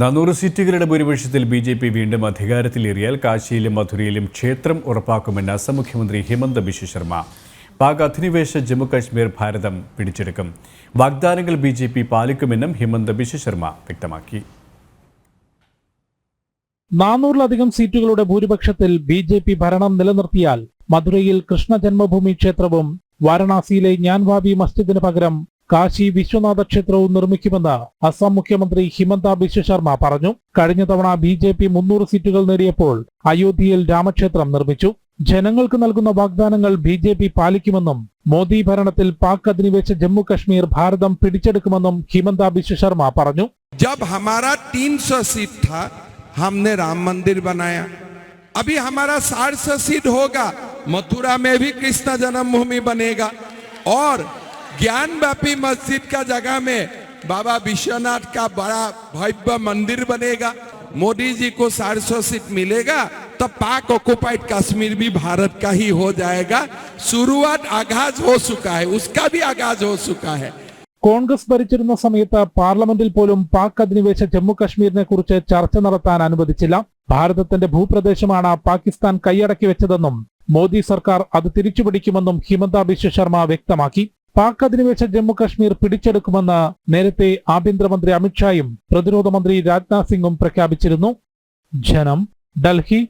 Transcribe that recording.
നാനൂറ് സീറ്റുകളുടെ ഭൂരിപക്ഷത്തിൽ ബി ജെ പി വീണ്ടും അധികാരത്തിലേറിയാൽ കാശിയിലും മധുരയിലും ക്ഷേത്രം ഉറപ്പാക്കുമെന്ന് അസം മുഖ്യമന്ത്രി ഹിമന്ത ബിശ്വ ശർമ്മ. പാക് അധിനിവേശ ജമ്മുകാശ്മീർ ഭാരതം പിടിച്ചെടുക്കും. വാഗ്ദാനങ്ങൾ ബി ജെ പി പാലിക്കുമെന്നും ഹിമന്ത ബിശ്വ ശർമ്മ വ്യക്തമാക്കി. നാനൂറിലധികം സീറ്റുകളുടെ ഭൂരിപക്ഷത്തിൽ ബി ജെ പി ഭരണം നിലനിർത്തിയാൽ മധുരയിൽ കൃഷ്ണ ജന്മഭൂമി ക്ഷേത്രവും വാരണാസിയിലെ ജ്ഞാൻവാബി മസ്ജിദിന് പകരം കാശി വിശ്വനാഥ ക്ഷേത്രവും നിർമ്മിക്കുമെന്ന് അസം മുഖ്യമന്ത്രി ഹിമന്ത ബിശ്വ ശർമ്മ പറഞ്ഞു. കഴിഞ്ഞ തവണ ബി ജെ പി മുന്നൂറ് സീറ്റുകൾ നേടിയപ്പോൾ അയോധ്യയിൽ രാമക്ഷേത്രം നിർമ്മിച്ചു. ജനങ്ങൾക്ക് നൽകുന്ന വാഗ്ദാനങ്ങൾ ബി ജെ പി പാലിക്കുമെന്നും മോദി ഭരണത്തിൽ പാക് അധിനിവേശ ജമ്മു കശ്മീർ ഭാരതം പിടിച്ചെടുക്കുമെന്നും ഹിമന്ത ബിശ്വ ശർമ്മ പറഞ്ഞു. ജബ് ഹമാരാ തീൻ സോ സീറ്റ് ഥാ ഹംനെ രാം മന്ദിർ ബനായ അഭി ഹമാരാ സാർ സോ സീറ്റ് ഹോഗാ മഥുര മേ ഭി കൃഷ്ണ ജന്മഭൂമി ബനേഗാ और ज्ञान व्यापी मस्जिद का जगह में बाबा विश्वनाथ का बड़ा भव्य मंदिर बनेगा मोदी जी को साठ सौ सीट मिलेगा तो पाक ऑक्युपाइड कश्मीर भी भारत का ही हो जाएगा शुरुआत आगाज हो चुका है उसका भी आगाज हो चुका है കോൺഗ്രസ് ഭരിച്ചിരുന്ന സമയത്ത് പാർലമെന്റിൽ പോലും പാക് അധിനിവേശ ജമ്മു കശ്മീരിനെ കുറിച്ച് ചർച്ച നടത്താൻ അനുവദിച്ചില്ല ഭാരതത്തിന്റെ ഭൂപ്രദേശമാണ് പാകിസ്ഥാൻ കൈയടക്കി വെച്ചതെന്നും മോദി സർക്കാർ അത് തിരിച്ചുപിടിക്കുമെന്നും ഹിമന്ത ബിശ്വ ശർമ്മ വ്യക്തമാക്കി പാക് അധിനിവേശ ജമ്മു കശ്മീർ പിടിച്ചെടുക്കുമെന്ന് നേരത്തെ ആഭ്യന്തരമന്ത്രി അമിത്ഷായും പ്രതിരോധ മന്ത്രി രാജ്നാഥ് സിംഗും പ്രഖ്യാപിച്ചിരുന്നു. ജനം ഡൽഹി